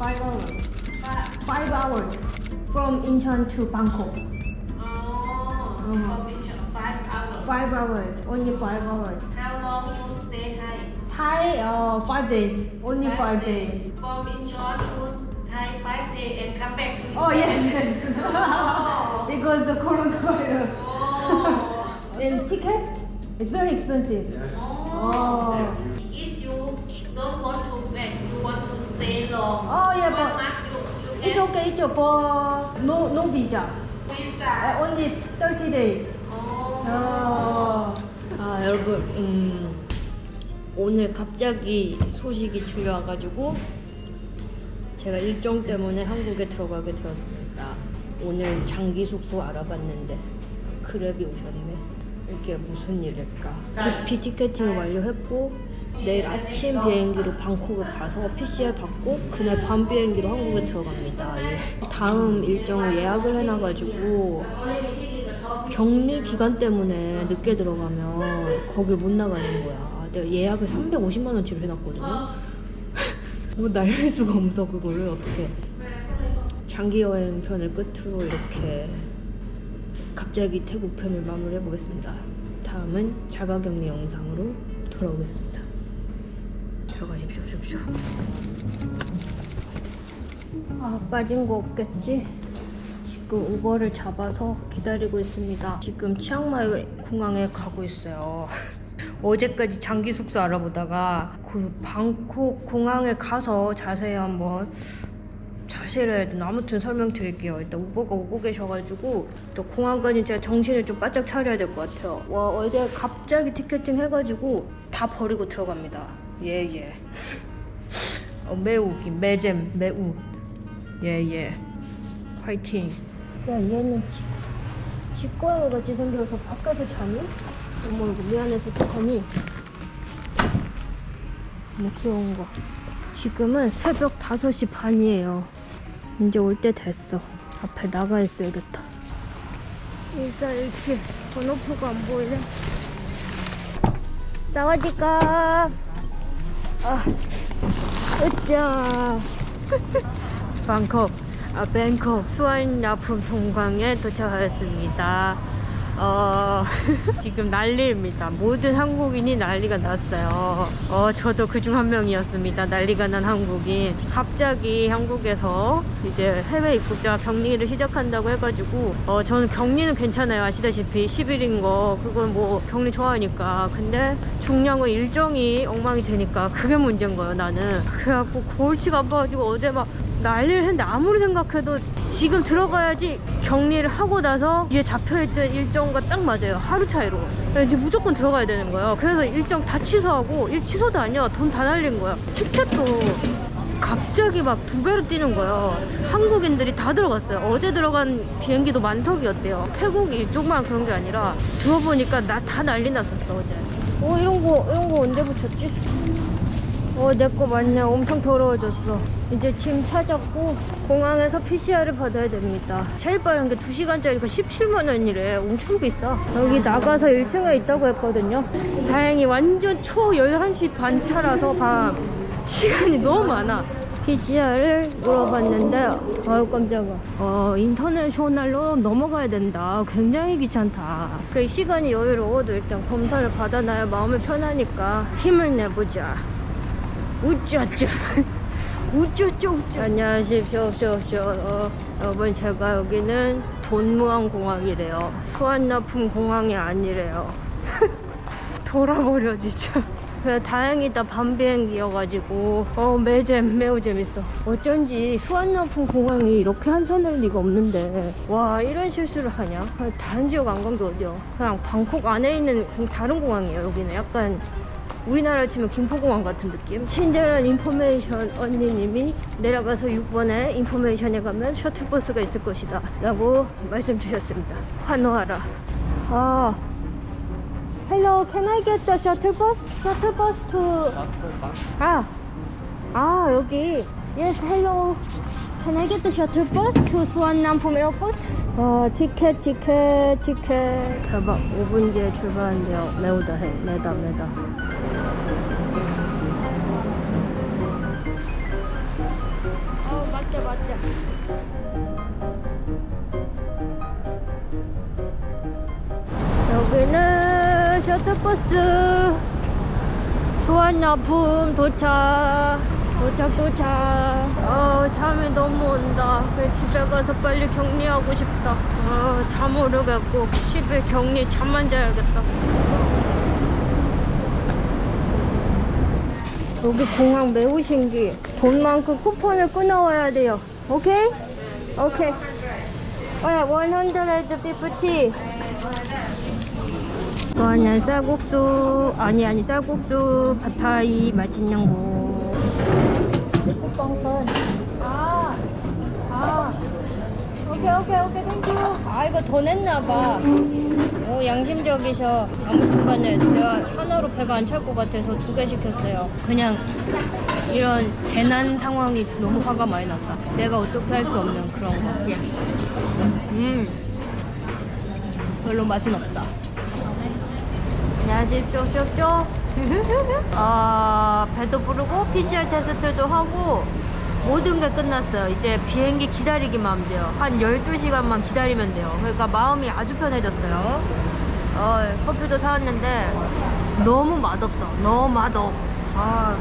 Five hours. Five. Five hours from Incheon to Bangkok. Oh, Mhm. from Incheon, five hours. Five hours. Only five hours. How long you stay Thai? Thai, uh, five days. Only five days. From Incheon to Thai five days and come back to Oh yes, yes. Oh. because the coronavirus. Oh. and ticket, it's very expensive. Oh. If it's okay, but no, no visa. visa. Uh, only 30 days. Oh. 아 여러분 음, 오늘 갑자기 소식이 들려와가지고 제가 일정 때문에 한국에 들어가게 되었습니다. 오늘 장기 숙소 알아봤는데 그랩이 오셨네. 이게 무슨 일일까? 급히 티켓팅을 완료했고 내일 아침 비행기로 방콕을 가서 PCR 받고 그날 밤 비행기로 한국에 들어갑니다. 예. 다음 일정을 예약을 해놔가지고 격리 기간 때문에 늦게 들어가면 거길 못 나가는 거야. 내가 예약을 350만 원치로 해놨거든요. 뭐 날릴 수가 없어 그거를 어떻게? 장기 여행 편을 끝으로 이렇게 갑자기 태국 편을 마무리해 보겠습니다. 다음은 자가격리 영상으로 돌아오겠습니다. 들어가십시오, 십시오. 아 빠진 거 없겠지? 지금 우버를 잡아서 기다리고 있습니다. 지금 치앙마이 공항에 가고 있어요. 어제까지 장기 숙소 알아보다가 그 방콕 공항에 가서 자세히 한번 자세히 해야 되나 아무튼 설명드릴게요. 일단 우버가 오고 계셔가지고 또 공항까지 제가 정신을 좀 바짝 차려야 될 것 같아요. 와 어제 갑자기 티켓팅 해가지고 다 버리고 들어갑니다. 예 예. 어, 매우 긴 매잼 매우 예 예. 화이팅. 야 얘는 지, 치과에 같이 생겨서 바깥에 자니? 어머 이거 미안해서 어떡하니? 너무 귀여운 거. 지금은 새벽 5시 반이에요. 이제 올 때 됐어. 앞에 나가 있어야겠다. 일단 이렇게 번호표가 안 보이네. 사와디카. 아, 으쌰. 방콕, 아, 뱅콕 수완야품 동광에 도착하였습니다. 어, 지금 난리입니다. 모든 한국인이 난리가 났어요. 어, 저도 그중 한 명이었습니다. 난리가 난 한국인. 갑자기 한국에서 이제 해외 입국자 격리를 시작한다고 해가지고, 어, 저는 격리는 괜찮아요. 아시다시피 10일인 거. 그건 뭐 격리 좋아하니까. 근데 건 일정이 엉망이 되니까 그게 문제인 거예요, 나는. 그래갖고 골치가 아파가지고 어제 막 난리를 했는데 아무리 생각해도 지금 들어가야지 격리를 하고 나서 뒤에 잡혀있던 일정과 딱 맞아요. 하루 차이로. 이제 무조건 들어가야 되는 거예요. 그래서 일정 다 취소하고 일 취소도 아니야. 돈 다 날린 거야. 티켓도 갑자기 막 두 배로 뛰는 거예요. 한국인들이 다 들어갔어요. 어제 들어간 비행기도 만석이었대요. 태국이 이쪽만 그런 게 아니라 들어보니까 나 다 난리 났었어 어제. 어 이런 거 이런 거 언제 붙였지? 어, 내 거 맞네. 엄청 더러워졌어. 이제 짐 찾았고, 공항에서 PCR을 받아야 됩니다. 제일 빠른 게 2시간짜리가 17만원이래. 엄청 비싸. 여기 나가서 1층에 있다고 했거든요. 다행히 완전 초 11시 반 차라서 밤. 시간이 너무 많아. PCR을 물어봤는데, 아유, 깜짝아. 어, 인터내셔널로 넘어가야 된다. 굉장히 귀찮다. 그 시간이 여유로워도 일단 검사를 받아놔야 마음이 편하니까 힘을 내보자. 우쩌쩌 우쩌쩌 우쩌 안녕하십시오 오쇼오쇼 어, 여러분 제가 여기는 돈무항 공항이래요. 수완나품 공항이 아니래요. 돌아버려 진짜 다행이다 밤 비행기여가지고. 어 매잼 매우 재밌어. 어쩐지 수완나품 공항이 이렇게 한산할 리가 없는데. 와 이런 실수를 하냐? 아, 다른 지역 안 간 게 어디야? 그냥 방콕 안에 있는 다른 공항이에요 여기는. 약간 우리나라 치면 김포공항 같은 느낌? 친절한 인포메이션 언니님이 내려가서 6번에 인포메이션에 가면 셔틀버스가 있을 것이다 라고 말씀 주셨습니다 환호하라 아 Hello, can I get the shuttle bus? Shuttle bus to 아, 아 여기 Yes, hello Can I get the shuttle bus to 수완남품 에어포트? 아, 티켓, 티켓, 티켓. 대박. 5분 뒤에 출발한대요. 매우 다 해. 매다, 매다. 셔틀버스. 수완야품 도착. 도착 도착. 어 잠이 너무 온다. 집에 가서 빨리 격리하고 싶다. 어잠 오르겠고 10일 격리 잠만 자야겠다. 여기 공항 매우 신기해 돈 많고 쿠폰을 끊어와야 돼요. 오케이? 오케이. 어, 150 이거는 쌀국수 아니 아니 쌀국수 팟타이 맛있는 거. 쿠팡선 아, 아. 오케이 오케이 오케이 땡큐. 아 이거 더 냈나봐. 오 양심적이셔. 아무튼 간에 내가 하나로 배가 안 찰 것 같아서 두 개 시켰어요. 그냥 이런 재난 상황이 너무 화가 많이 났다. 내가 어떻게 할 수 없는 그런 거. 음. 별로 맛은 없다 안녕하십시오, 쇼쇼. 아, 배도 부르고, PCR 테스트도 하고, 모든 게 끝났어요. 이제 비행기 기다리기만 하면 돼요. 한 12시간만 기다리면 돼요. 그러니까 마음이 아주 편해졌어요. 어, 커피도 사왔는데, 너무 맛없어. 너무 맛없. 아,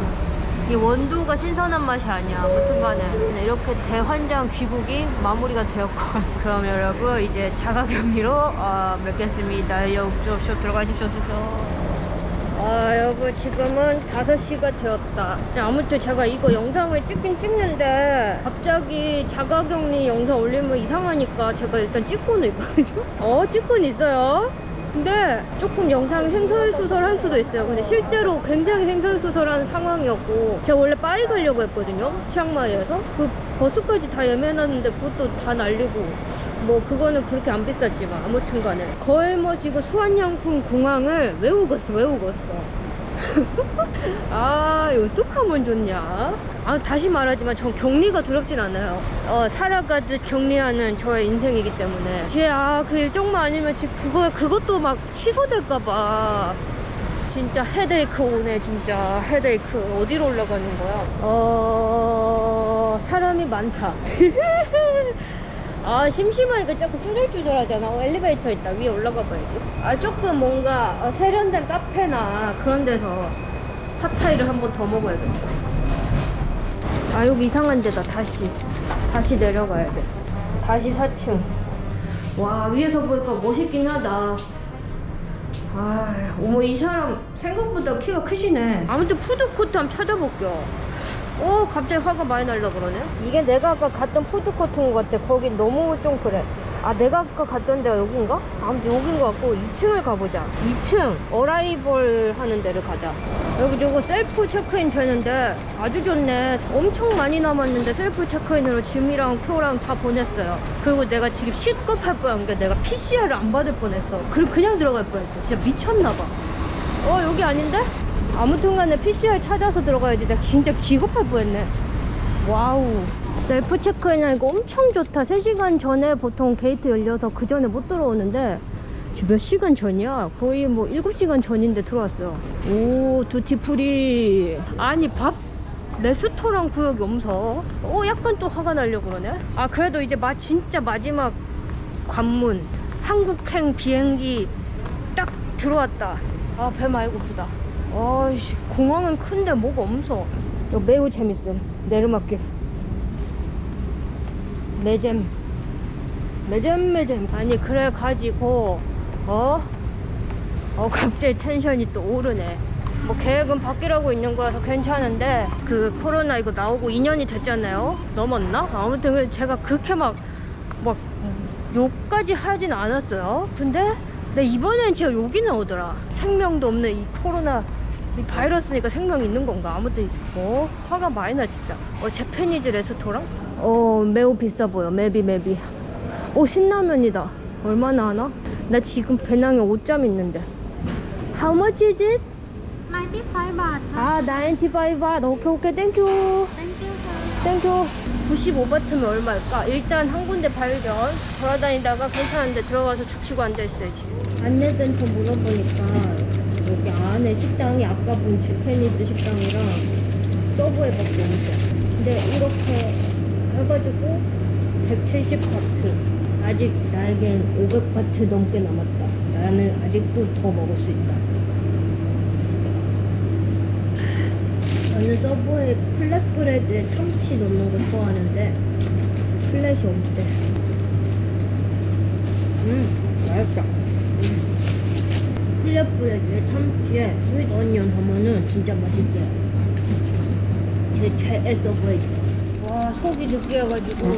이 원두가 신선한 맛이 아니야. 아무튼 간에. 이렇게 대환장 귀국이 마무리가 되었고. 그럼 여러분, 이제 자가격리로 어, 뵙겠습니다. 여기쇼 들어가십시오. 아, 여러분, 지금은 5시가 되었다. 자, 아무튼 제가 이거 영상을 찍긴 찍는데, 갑자기 자가격리 영상 올리면 이상하니까 제가 일단 찍고는 있거든요. 어, 찍고는 있어요. 근데 조금 영상이 횡설수설할 수도 있어요. 근데 실제로 굉장히 횡설수설한 상황이었고 제가 원래 빠이 가려고 했거든요. 치앙마이에서 그 버스까지 다 예매해놨는데 그것도 다 날리고 뭐 그거는 그렇게 안 비쌌지만 아무튼 간에 거의 뭐 지금 수완양품 공항을 외우겠어 외우겠어. 아, 이거 어떡하면 좋냐? 아, 다시 말하지만 전 격리가 두렵진 않아요. 어, 살아가듯 격리하는 저의 인생이기 때문에. 뒤에, 아, 그 일정만 아니면 지금 그거, 그것도 막 취소될까봐. 진짜 헤데이크 오네, 진짜. 헤데이크. 어디로 올라가는 거야? 어, 사람이 많다. 아 심심하니까 자꾸 쭈글쭈글하잖아. 어, 엘리베이터 있다. 위에 올라가 봐야지. 아 조금 뭔가 어, 세련된 카페나 그런 데서 팟타이를 한 번 더 먹어야겠다. 아 여기 이상한 데다 다시 다시 내려가야 돼. 다시 4층. 와 위에서 보니까 멋있긴 하다. 아 어머 이 사람 생각보다 키가 크시네. 아무튼 푸드코트 한번 찾아볼게요 오 갑자기 화가 많이 날라 그러네. 이게 내가 아까 갔던 푸드코트인 것 같아. 거긴 너무 좀 그래. 아 내가 아까 갔던 데가 여긴가? 아무튼 여긴 것 같고 2층을 가보자. 2층 어라이벌 하는 데를 가자. 여기 저거 셀프 체크인 되는데 아주 좋네. 엄청 많이 남았는데 셀프 체크인으로 짐이랑 표랑 다 보냈어요. 그리고 내가 지금 시급할 뻔한 게 내가 PCR을 안 받을 뻔했어. 그리고 그냥 들어갈 뻔했어. 진짜 미쳤나봐. 어 여기 아닌데? 아무튼 간에 PCR 찾아서 들어가야지. 내가 진짜 기겁할 뻔했네. 와우. 셀프 체크인 이거 엄청 좋다. 3시간 전에 보통 게이트 열려서 그 전에 못 들어오는데 몇 시간 전이야? 거의 뭐 7시간 전인데 들어왔어요 오 두티프리 아니 밥? 레스토랑 구역이 없어. 오 약간 또 화가 나려고 그러네. 아 그래도 이제 마 진짜 마지막 관문. 한국행 비행기 딱 들어왔다. 아 배 많이 고프다 아이씨 공항은 큰데 뭐가 없어. 이거 매우 재밌음. 내리막길. 매잼. 매잼 매잼. 아니 그래 가지고 어? 어 갑자기 텐션이 또 오르네. 뭐 계획은 바뀌라고 있는 거라서 괜찮은데 그 코로나 이거 나오고 2년이 됐잖아요? 넘었나? 아무튼 그 제가 그렇게 막 막 욕까지 하진 않았어요. 근데 내 이번엔 진짜 욕이 나오더라. 생명도 없는 이 코로나 이 바이러스니까 생명이 있는 건가? 아무튼 어 화가 많이 나 진짜. 어 제페니즈 레스토랑? 어 매우 비싸 보여. 맵이 맵이 오 신라면이다. 얼마나 하나? 나 지금 배낭에 5점 있는데. How much is it? 95 baht. 아 95바트 오케이 오케이. 땡큐 Thank you, sir. 땡큐 95바트면 얼마일까? 일단 한 군데 발견 돌아다니다가 괜찮은데 들어가서 죽치고 앉아있어야지 안내센터 물어보니까 여기 안에 식당이 아까 본 제페니즈 식당이랑 서브웨이밖에 없어 근데 이렇게 해가지고 170바트. 아직 나에겐 500바트 넘게 남았다. 나는 아직도 더 먹을 수 있다. 저는 서브웨이 플랫브레드에 참치 넣는 거 좋아하는데 플랫이 없대. 음, 맛있다. 음. 플랫브레드에 참치에 스윗 어니언 하면은 진짜 맛있어요. 제 최애 서브웨이. 와, 속이 느끼해가지고.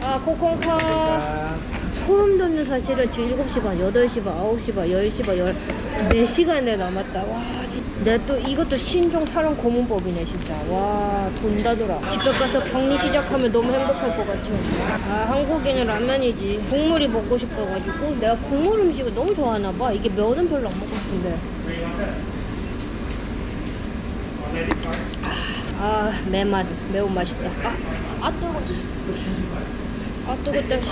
아, 코콩카. 소름 돋는 사실은 지금 7시 반, 8시 반, 9시 반, 10시 반, 14시간에 남았다. 와, 내가 또 이것도 신종 사령 고문법이네, 진짜. 와, 돈다더라. 집에 가서 격리 시작하면 너무 행복할 것 같아. 아, 한국인은 라면이지. 국물이 먹고 싶어가지고. 내가 국물 음식을 너무 좋아하나 봐. 이게 면은 별로 안 싶은데. 아, 매맛. 매우 맛있다. 아, 아, 뜨거워. 아, 뜨겁다. 씨.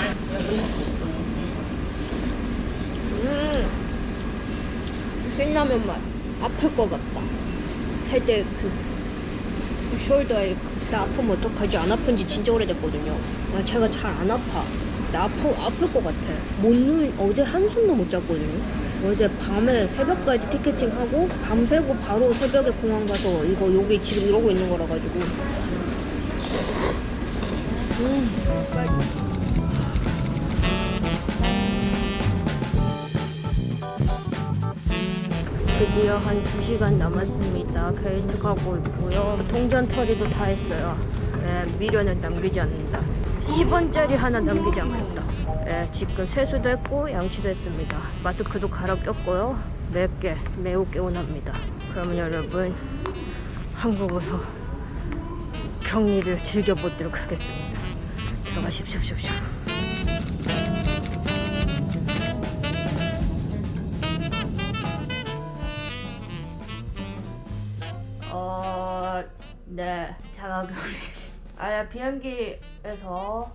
음. 신라면 맛. 아플 것 같다. 헤드에이크. 숄더 에이크. 나 아프면 어떡하지? 안 아픈지 진짜 오래됐거든요. 아, 제가 잘 안 아파. 나 아프, 아플 것 같아. 못 누, 어제 한숨도 못 잤거든요. 어제 밤에 새벽까지 티켓팅하고 밤새고 바로 새벽에 공항 가서 이거 여기 지금 이러고 있는 거라 가지고. 음, 드디어 한 2시간 남았습니다. 게이트 가고 있고요. 동전 처리도 다 했어요. 네, 미련을 남기지 않는다. 10원짜리 하나 남기지 않겠다. 네, 지금 세수도 했고 양치도 했습니다. 마스크도 갈아 꼈고요. 맵게 매우 개운합니다. 그러면 여러분 한국에서 격리를 즐겨보도록 하겠습니다. 들어가십시오. 네, 자가격리. 아, 비행기에서부터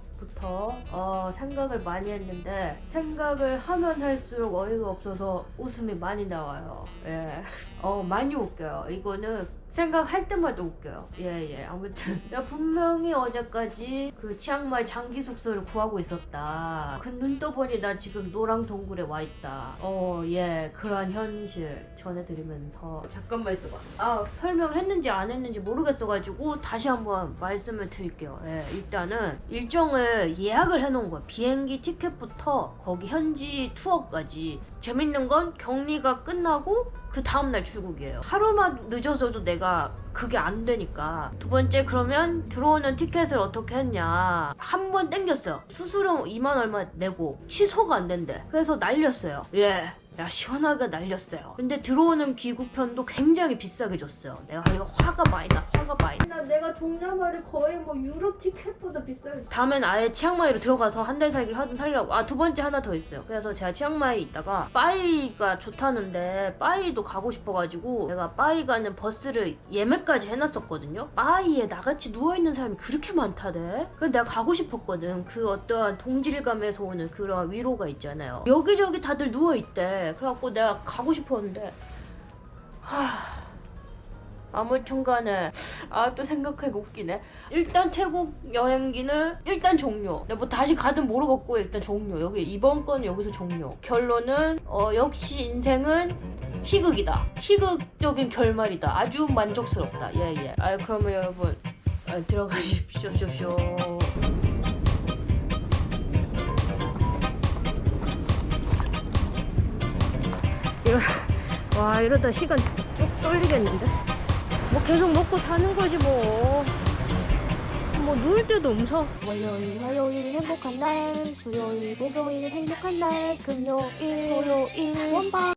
어, 생각을 많이 했는데 생각을 하면 할수록 어이가 없어서 웃음이 많이 나와요. 예, 어 많이 웃겨요. 이거는 생각할 때마다 웃겨요. 예, 예. 아무튼 내가 분명히 어제까지 그 치앙마이 장기 숙소를 구하고 있었다. 그 눈 떠보니 나 지금 노랑 동굴에 와 있다. 어, 예. 그러한 현실 전해드리면서 잠깐만 있어봐. 아, 설명을 했는지 안 했는지 모르겠어가지고 다시 한번 말씀을 드릴게요. 예, 일단은 일정을 예약을 해놓은 거야. 비행기 티켓부터 거기 현지 투어까지. 재밌는 건 격리가 끝나고 그 다음날 출국이에요. 하루만 늦어서도 내가 그게 안 되니까. 두 번째, 그러면 들어오는 티켓을 어떻게 했냐. 한 번 땡겼어요. 수수료 2만 얼마 내고 취소가 안 된대. 그래서 날렸어요. 예. 야, 시원하게 날렸어요. 근데 들어오는 귀국편도 굉장히 비싸게 줬어요. 내가 이거 화가 많이 나, 화가 많이 나. 나 내가 동남아를 거의 뭐 유럽 티켓보다 비싸게. 다음엔 아예 치앙마이로 들어가서 한 달 살기를 하든 살려고. 아, 두 번째 하나 더 있어요. 그래서 제가 치앙마이에 있다가 빠이가 좋다는데 빠이도 가고 싶어가지고 내가 빠이 가는 버스를 예매까지 해놨었거든요. 빠이에 나같이 누워있는 사람이 그렇게 많다대. 그래서 내가 가고 싶었거든. 그 어떠한 동질감에서 오는 그런 위로가 있잖아요. 여기저기 다들 누워있대. 그래갖고 내가 가고 싶었는데 하... 아무튼 간에 아 또 생각해보고 웃기네. 일단 태국 여행기는 일단 종료. 내가 뭐 다시 가든 모르겠고 일단 종료. 여기 이번 건 여기서 종료. 결론은 어 역시 인생은 희극이다. 희극적인 결말이다. 아주 만족스럽다. 예예. 아 그러면 여러분 아, 들어가십시오. 쇼쇼 와 이러다 시간 쭉 떨리겠는데 뭐 계속 먹고 사는 거지 뭐. 뭐 누울 데도 없어. 월요일, 화요일 행복한 날, 수요일, 목요일 행복한 날, 금요일, 토요일 원방.